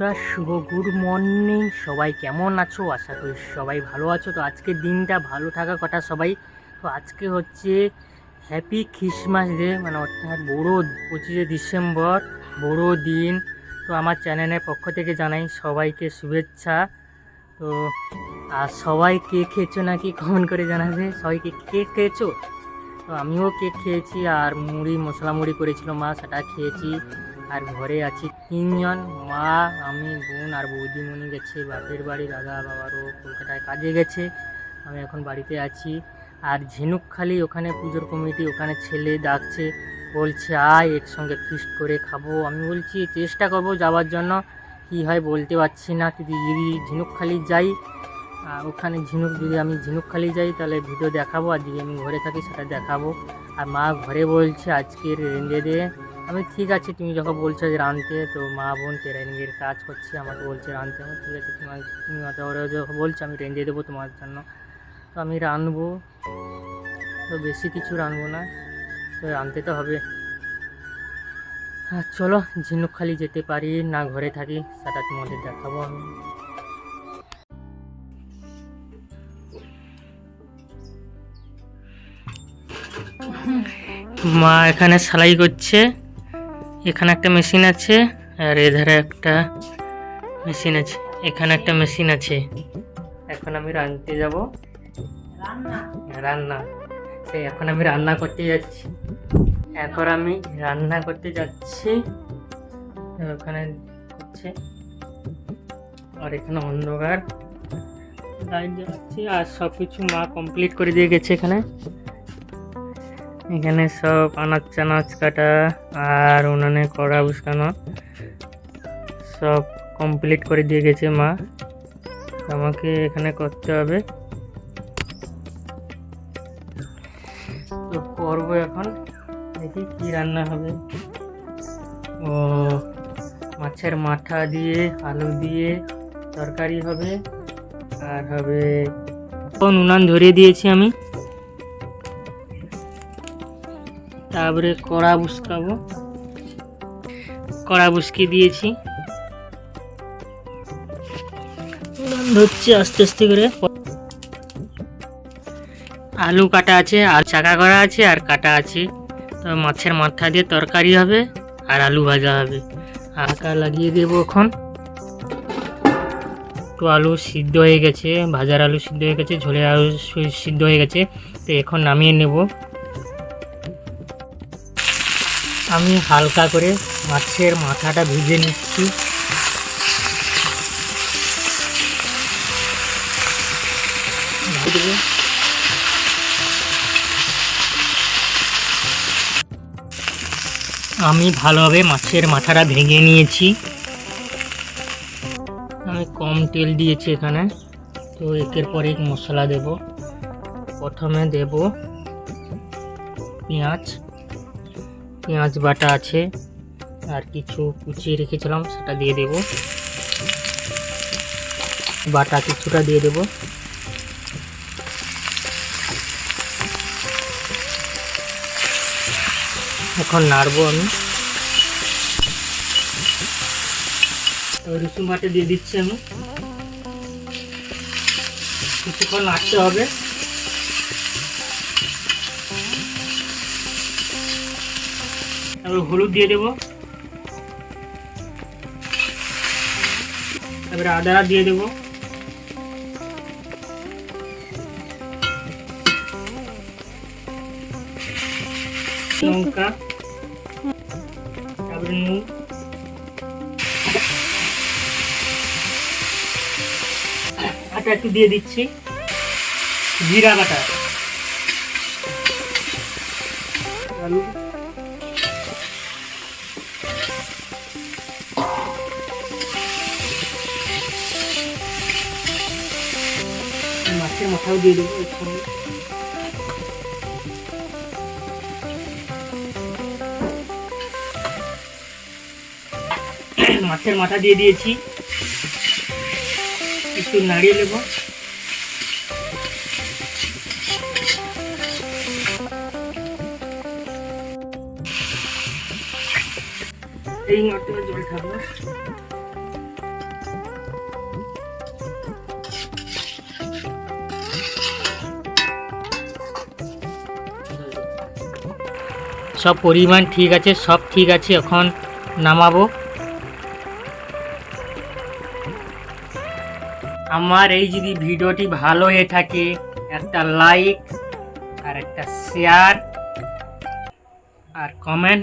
বন্ধুরা, শুভ good morning. সবাই কেমন আছো? আশা করি সবাই ভালো আছো। তো আজকের দিনটা ভালো থাকা কথা সবাই। তো আজকে হচ্ছে হ্যাপি খ্রিসমাস ডে মানে অর্থাৎ বড়ো পঁচিশে ডিসেম্বর, বড়ো দিন। তো আমার চ্যানেলের পক্ষ থেকে জানাই সবাইকে শুভেচ্ছা। তো, আর সবাই কেক খেয়েছো নাকি কমেন্ট করে জানাবে। সবাইকে কেক খেয়েছো? তো আমিও কেক খেয়েছি আর মুড়ি, মশলা মুড়ি করেছিল মা, সেটা খেয়েছি। আর ঘরে আছি। তিনজন, মা, আমি, বোন আর বৌদিমণি গেছে। বাপের বাড়ি, দাদা, বাবারও কলকাতায় কাজে গেছে। আমি এখন বাড়িতে আছি। আর ঝিনুকখালি ওখানে পুজোর কমিটি, ওখানে ছেলে ডাকছে, বলছে, আয় একসঙ্গে ফিস্ট করে খাব। আমি বলছি, চেষ্টা করব যাওয়ার জন্য। কি হয় বলতে পারছি না। যদি যদি ঝিনুকখালি যাই ওখানে ঝিনুক, যদি আমি ঝিনুকখালি যাই, তাহলে ভিডিও দেখাবো। আর যদি আমি ঘরে থাকি, সেটা দেখাবো। আর মা ঘরে বলছে, আজকের রেঁধে দে। আমি ঠিক আছে, তুমি যখন বলছো যে রাঁধতে তো মা বোন ট্রেনিংয়ের কাজ করছে, আমাকে বলছে রাঁধতে আমি ঠিক আছে তোমার তুমি মাথা ওরা যখন বলছো, আমি রেঁধে দেবো তোমার জন্য। তো আমি রাঁধবো তো বেশি কিছু রাঁধবো না, তো রাঁধতে তো হবে। চলো, ঝিনুকখালি যেতে পারি, না ঘরে থাকি, সেটা তোমাদের দেখাবো আমি। মা এখানে সেলাই করছে। এখানে একটা মেশিন আছে আর এধারে একটা মেশিন আছে এখানে একটা মেশিন আছে। এখন আমি রাঁধতে যাব। রান্না? সেই এখন আমি রান্না করতে যাচ্ছি। এখন আমি রান্না করতে যাচ্ছি। ওখানে করছে আর এখানে অন্ধকার। লাইট জ্বালাচ্ছি আর সব কিছু মা কমপ্লিট করে দিয়ে গেছে এখানে। এখানে সব আনাজ চানাজ কাটা আর উনানে কড়া বসানো। সব কমপ্লিট করে দিয়ে গেছে মা। আমাকে এখানে করতে হবে। তো করব এখন। দেখি কি রান্না হবে। ও, মাছের মাথা দিয়ে, আলু দিয়ে তরকারি হবে। আর হবে উনান ধরিয়ে দিয়েছি আমি। তারপরে কড়া বুসকাবো। কড়া বুসকি দিয়েছি। ধরছি আস্তে আস্তে করে। আলু কাটা আছে, আর চাকা করা আছে, আর কাটা আছে। তো মাছের মাথা দিয়ে তরকারি হবে, আর আলু ভাজা হবে। আঁকা লাগিয়ে দেবো এখন। তো আলু সিদ্ধ হয়ে গেছে, ভাজার আলু সিদ্ধ হয়ে গেছে, ঝোলের আলু সিদ্ধ হয়ে গেছে। তো এখন নামিয়ে নেব। আমি হালকা করে মাছের মাথাটা ভিজে নিচ্ছি। আমি ভালোভাবে মাছের মাথাটা ভেঙে নিয়েছি। আমি কম তেল দিয়েছি এখানে, তো একের পর এক মশলা দেব। প্রথমে দেব পেঁয়াজ পেঁয়াজ বাটা আছে আর কিছু কুচিয়ে রেখেছিলাম, সেটা দিয়ে দেব। বাটা কিছুটা দিয়ে দেব। এখন নাড়বো আমি। রসুন বাটা দিয়ে দিচ্ছি আমি। কিছুক্ষণ নাড়তে হবে। তারপর হলুদ দিয়ে দেবো। তারপরে আদা দিয়ে দেবো। লঙ্কা। তারপরে নুন। আটা একটু দিয়ে দিচ্ছি। জিরা বাটা। আলু। মাথাও দিয়ে দেবো সঙ্গে মাছের মাথা দিয়ে দিয়েছি। একটু নাড়িয়ে নেব। এই মাত্র জল থাকল সব পরিমাণ ঠিক আছে, সব ঠিক আছে, এখন নামাবো। আমার এই যদি ভিডিওটি ভালো হয়ে থাকে, একটা লাইক আর একটা শেয়ার আর কমেন্ট